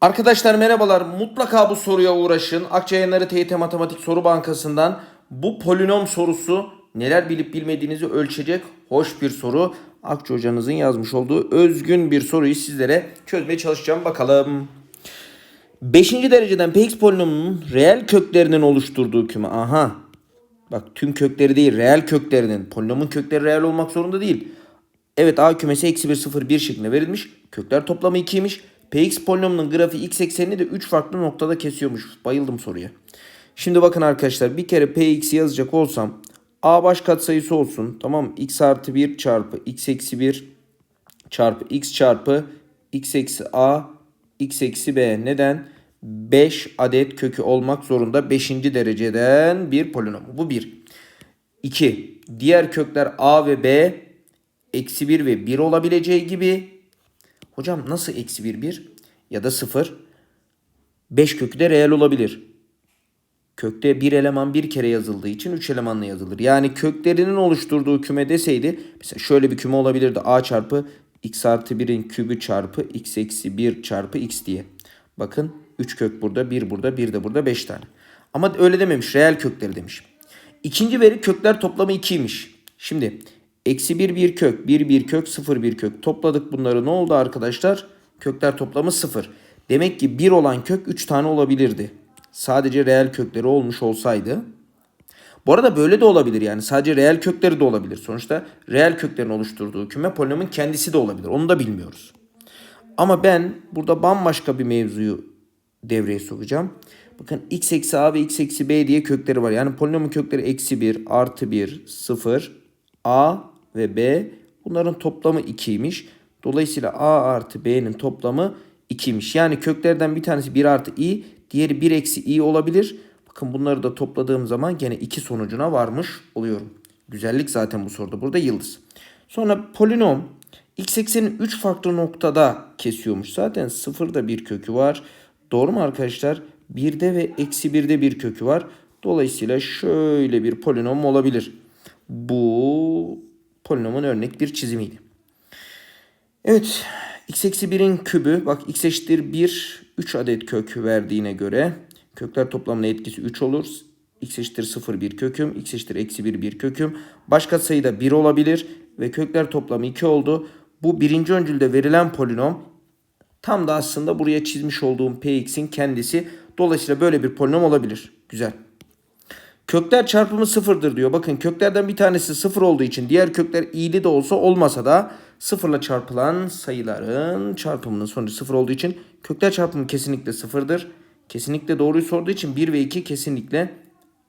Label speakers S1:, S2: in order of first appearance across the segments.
S1: Arkadaşlar merhabalar. Mutlaka bu soruya uğraşın. Akçayınları TYT Matematik Soru Bankası'ndan bu polinom sorusu neler bilip bilmediğinizi ölçecek hoş bir soru. Akça hocanızın yazmış olduğu özgün bir soruyu sizlere çözmeye çalışacağım. Bakalım. 5. dereceden px polinomunun reel köklerinin oluşturduğu küme. Aha. Bak tüm kökleri değil reel köklerinin. Polinomun kökleri reel olmak zorunda değil. Evet A kümesi eksi 1 0 1 şeklinde verilmiş. Kökler toplamı 2'ymiş. Px polinomunun grafiği x eksenini de 3 farklı noktada kesiyormuş. Bayıldım soruya. Şimdi bakın arkadaşlar bir kere px yazacak olsam a baş katsayısı olsun. Tamam mı? x artı 1 çarpı x eksi 1 çarpı x çarpı x eksi a x eksi b. Neden? 5 adet kökü olmak zorunda 5. dereceden bir polinom. Bu 1. 2. Diğer kökler a ve b eksi 1 ve 1 olabileceği gibi Hocam nasıl eksi 1 1 ya da 0? 5 kökü de reel olabilir. Kökte bir eleman bir kere yazıldığı için 3 elemanla yazılır. Yani köklerinin oluşturduğu küme deseydi mesela şöyle bir küme olabilirdi. A çarpı x artı 1'in kübü çarpı x eksi 1 çarpı x diye. Bakın 3 kök burada, 1 burada, 1 de burada 5 tane. Ama öyle dememiş. Reel kökleri demiş. İkinci veri kökler toplamı 2'ymiş. Şimdi eksi 1 bir kök, 1 bir kök, 0 bir kök. Topladık bunları ne oldu arkadaşlar? Kökler toplamı 0. Demek ki 1 olan kök 3 tane olabilirdi. Sadece reel kökleri olmuş olsaydı. Bu arada böyle de olabilir yani sadece reel kökleri de olabilir. Sonuçta reel köklerin oluşturduğu küme polinomun kendisi de olabilir. Onu da bilmiyoruz. Ama ben burada bambaşka bir mevzuyu devreye sokacağım. Bakın x eksi a ve x eksi b diye kökleri var. Yani polinomun kökleri eksi 1, artı 1, 0, a ve b. Bunların toplamı 2'ymiş. Dolayısıyla a artı b'nin toplamı 2'ymiş. Yani köklerden bir tanesi 1 artı i, diğeri 1 eksi i olabilir. Bakın bunları da topladığım zaman gene 2 sonucuna varmış oluyorum. Güzellik zaten bu soruda. Burada yıldız. Sonra polinom x eksenin 3 farklı noktada kesiyormuş. Zaten sıfırda bir kökü var. Doğru mu arkadaşlar? 1'de ve eksi 1'de bir kökü var. Dolayısıyla şöyle bir polinom olabilir. Bu polinomun örnek bir çizimiydi. Evet. x eksi 1'in kübü. Bak x eşittir 1. 3 adet kök verdiğine göre kökler toplamının etkisi 3 olur. x eşittir 0 bir köküm. x eşittir eksi 1 bir köküm. Başka sayıda 1 olabilir. Ve kökler toplamı 2 oldu. Bu birinci öncülde verilen polinom tam da aslında buraya çizmiş olduğum px'in kendisi. Dolayısıyla böyle bir polinom olabilir. Güzel. Kökler çarpımı sıfırdır diyor. Bakın köklerden bir tanesi sıfır olduğu için diğer kökler iyili de olsa olmasa da sıfırla çarpılan sayıların çarpımının sonucu sıfır olduğu için kökler çarpımı kesinlikle sıfırdır. Kesinlikle doğruyu sorduğu için 1 ve 2 kesinlikle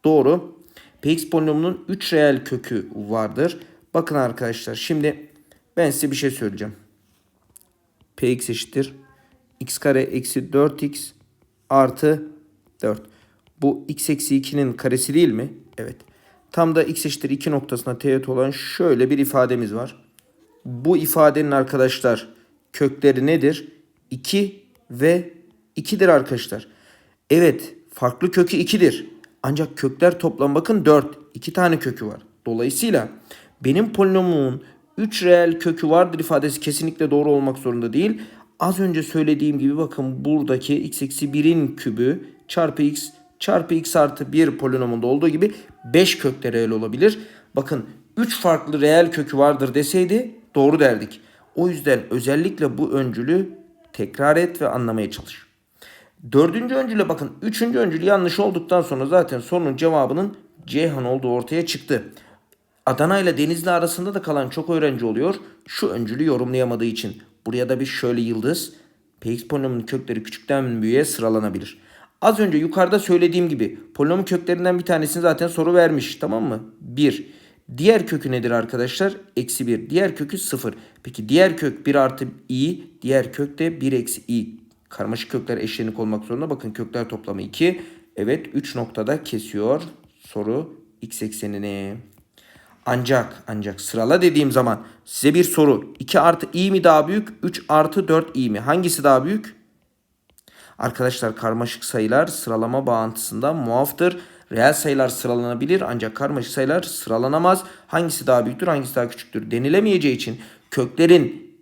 S1: doğru. Px polinomunun 3 reel kökü vardır. Bakın arkadaşlar şimdi ben size bir şey söyleyeceğim. Px eşittir. x kare eksi 4x artı 4. Bu x eksi 2'nin karesi değil mi? Evet. Tam da x eşittir 2 noktasına teğet olan şöyle bir ifademiz var. Bu ifadenin arkadaşlar kökleri nedir? 2 ve 2'dir arkadaşlar. Evet farklı kökü 2'dir. Ancak kökler toplam bakın 4. 2 tane kökü var. Dolayısıyla benim polinomumun 3 reel kökü vardır ifadesi kesinlikle doğru olmak zorunda değil. Az önce söylediğim gibi bakın buradaki x eksi 1'in kübü çarpı x çarpı x artı 1 polinomunda olduğu gibi 5 kökte reel olabilir. Bakın 3 farklı reel kökü vardır deseydi doğru derdik. O yüzden özellikle bu öncülü tekrar et ve anlamaya çalış. Dördüncü öncüle bakın. Üçüncü öncül yanlış olduktan sonra zaten sorunun cevabının Ceyhan olduğu ortaya çıktı. Adana ile Denizli arasında da kalan çok öğrenci oluyor. Şu öncülü yorumlayamadığı için. Buraya da bir şöyle yıldız. Px polinomunun kökleri küçükten büyüğe sıralanabilir. Az önce yukarıda söylediğim gibi polinomun köklerinden bir tanesini zaten soru vermiş. Tamam mı? 1. Diğer kökü nedir arkadaşlar? Eksi 1. Diğer kökü 0. Peki diğer kök 1 artı i. Diğer kök de 1 eksi i. Karmaşık kökler eşlenik olmak zorunda. Bakın kökler toplamı 2. Evet 3 noktada kesiyor soru x eksenini. Ancak ancak sırala dediğim zaman size bir soru. 2 artı i mi daha büyük? 3 artı 4 i mi? Hangisi daha büyük? Arkadaşlar karmaşık sayılar sıralama bağıntısından muaftır. Reel sayılar sıralanabilir ancak karmaşık sayılar sıralanamaz. Hangisi daha büyüktür hangisi daha küçüktür denilemeyeceği için köklerin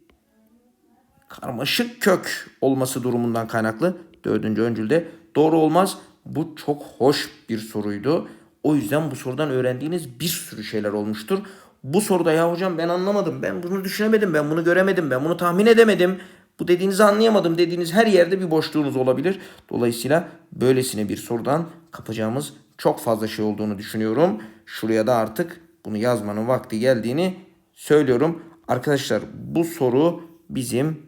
S1: karmaşık kök olması durumundan kaynaklı. Dördüncü öncülde doğru olmaz. Bu çok hoş bir soruydu. O yüzden bu sorudan öğrendiğiniz bir sürü şeyler olmuştur. Bu soruda ya hocam ben anlamadım, ben bunu düşünemedim, ben bunu göremedim, ben bunu tahmin edemedim. Bu dediğinizi anlayamadım dediğiniz her yerde bir boşluğunuz olabilir. Dolayısıyla böylesine bir sorudan kapacağımız çok fazla şey olduğunu düşünüyorum. Şuraya da artık bunu yazmanın vakti geldiğini söylüyorum. Arkadaşlar bu soru bizim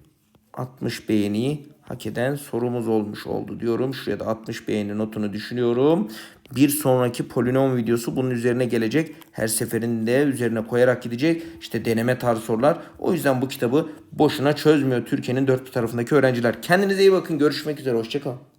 S1: 60 beğeniyi hak eden sorumuz olmuş oldu diyorum. Şuraya da 60 beğeni notunu düşünüyorum. Bir sonraki polinom videosu bunun üzerine gelecek. Her seferinde üzerine koyarak gidecek. İşte deneme tarzı sorular. O yüzden bu kitabı boşuna çözmüyor Türkiye'nin dört tarafındaki öğrenciler. Kendinize iyi bakın. Görüşmek üzere. Hoşçakalın.